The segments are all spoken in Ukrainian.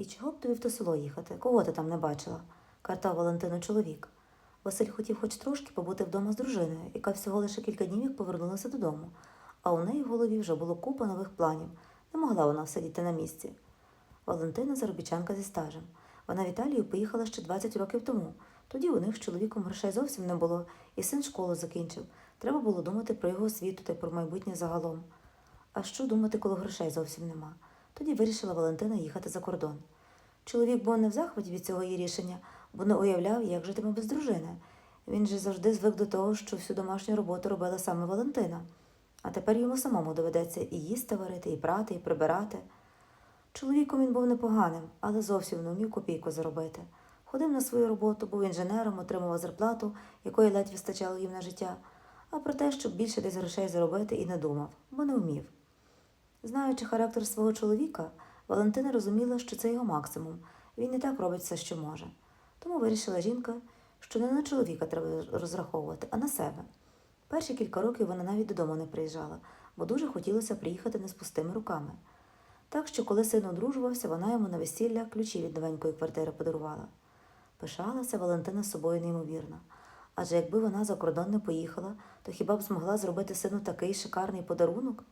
І чого б тобі в то село їхати? Кого ти там не бачила? картав Валентину чоловік. Василь хотів хоч трошки побути вдома з дружиною, яка всього лише кілька днів як повернулася додому, а у неї в голові вже було купа нових планів. Не могла вона сидіти на місці. Валентина заробітчанка зі стажем. Вона в Італію поїхала ще 20 років тому. Тоді у них з чоловіком грошей зовсім не було, і син школу закінчив. Треба було думати про його освіту та про майбутнє загалом. А що думати, коли грошей зовсім нема? Тоді вирішила Валентина їхати за кордон. Чоловік був не в захваті від цього її рішення, бо не уявляв, як житиме без дружини. Він же завжди звик до того, що всю домашню роботу робила саме Валентина. А тепер йому самому доведеться і їсти варити, і прати, і прибирати. Чоловіком він був непоганим, але зовсім не вмів копійку заробити. Ходив на свою роботу, був інженером, отримував зарплату, якої ледь вистачало їм на життя, а про те, щоб більше десь грошей заробити, і не думав, бо не вмів. Знаючи характер свого чоловіка, Валентина розуміла, що це його максимум. Він і так робить все, що може. Тому вирішила жінка, що не на чоловіка треба розраховувати, а на себе. Перші кілька років вона навіть додому не приїжджала, бо дуже хотілося приїхати не з пустими руками. Так що, коли син одружувався, вона йому на весілля ключі від новенької квартири подарувала. Пишалася Валентина собою неймовірно. Адже якби вона за кордон не поїхала, то хіба б змогла зробити сину такий шикарний подарунок?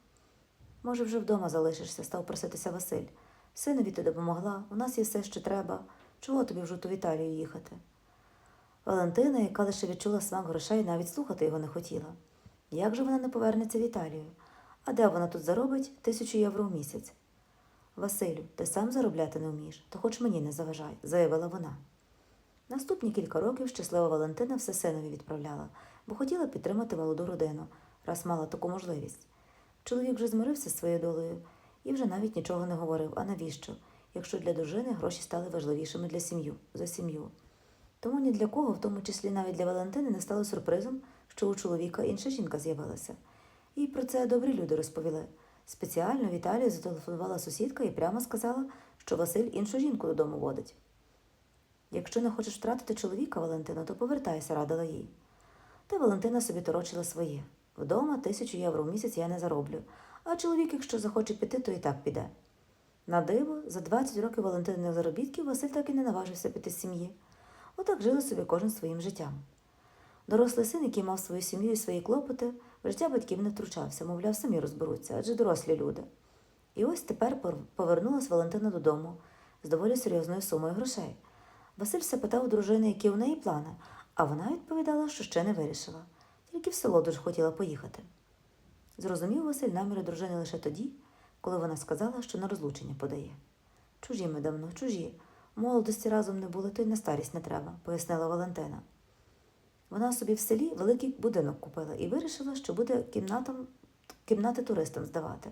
Може, вже вдома залишишся, став проситися Василь. Синові ти допомогла, у нас є все, що треба. Чого тобі в жуту в Італію їхати? Валентина, яка лише відчула смак грошей, навіть слухати його не хотіла. Як же вона не повернеться в Італію? А де вона тут заробить тисячу євро в місяць? Василю, ти сам заробляти не вмієш, то хоч мені не заважай, заявила вона. Наступні кілька років щаслива Валентина все синові відправляла, бо хотіла підтримати молоду родину, раз мала таку можливість. Чоловік вже змирився з своєю долею і вже навіть нічого не говорив, а навіщо, якщо для дружини гроші стали важливішими для сім'ю, за сім'ю. Тому ні для кого, в тому числі навіть для Валентини, не стало сюрпризом, що у чоловіка інша жінка з'явилася. І про це добрі люди розповіли. Спеціально в Італію зателефонувала сусідка і прямо сказала, що Василь іншу жінку додому водить. Якщо не хочеш втратити чоловіка, Валентина, то повертайся, радила їй. Та Валентина собі торочила своє. Вдома тисячу євро в місяць я не зароблю, а чоловік, якщо захоче піти, то і так піде. На диво, за 20 років Валентиних заробітків Василь так і не наважився піти з сім'ї. Отак жили собі кожен своїм життям. Дорослий син, який мав свою сім'ю і свої клопоти, в життя батьків не втручався, мовляв, самі розберуться, адже дорослі люди. І ось тепер повернулась Валентина додому з доволі серйозною сумою грошей. Василь все питав у дружини, які у неї плани, а вона відповідала, що ще не вирішила, тільки в село дуже хотіла поїхати. Зрозумів Василь наміри дружини лише тоді, коли вона сказала, що на розлучення подає. Чужі ми давно, чужі. Молодості разом не були, то й на старість не треба, пояснила Валентина. Вона собі в селі великий будинок купила і вирішила, що буде кімнатам, кімнати туристам здавати.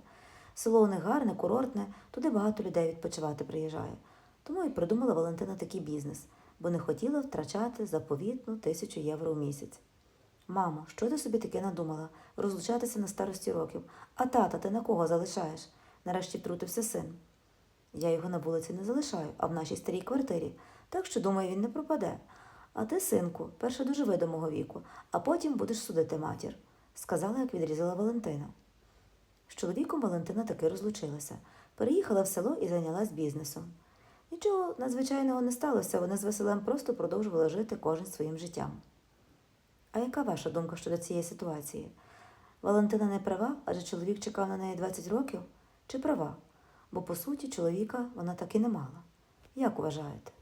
Село у них гарне, курортне, туди багато людей відпочивати приїжджає. Тому і придумала Валентина такий бізнес, бо не хотіла втрачати заповітну тисячу євро в місяць. Мамо, що ти собі таке надумала? Розлучатися на старості років. А тата ти на кого залишаєш? Нарешті втрутився син. Я його на вулиці не залишаю, а в нашій старій квартирі, так що, думаю, він не пропаде. А ти, синку, перше доживи до мого віку, а потім будеш судити матір, сказала, як відрізала Валентина. З чоловіком Валентина таки розлучилася, переїхала в село і зайнялась бізнесом. Нічого надзвичайного не сталося, вони з Василем просто продовжували жити кожен своїм життям. А яка ваша думка щодо цієї ситуації? Валентина не права, адже чоловік чекав на неї 20 років, чи права? Бо, по суті, чоловіка вона так і не мала. Як вважаєте?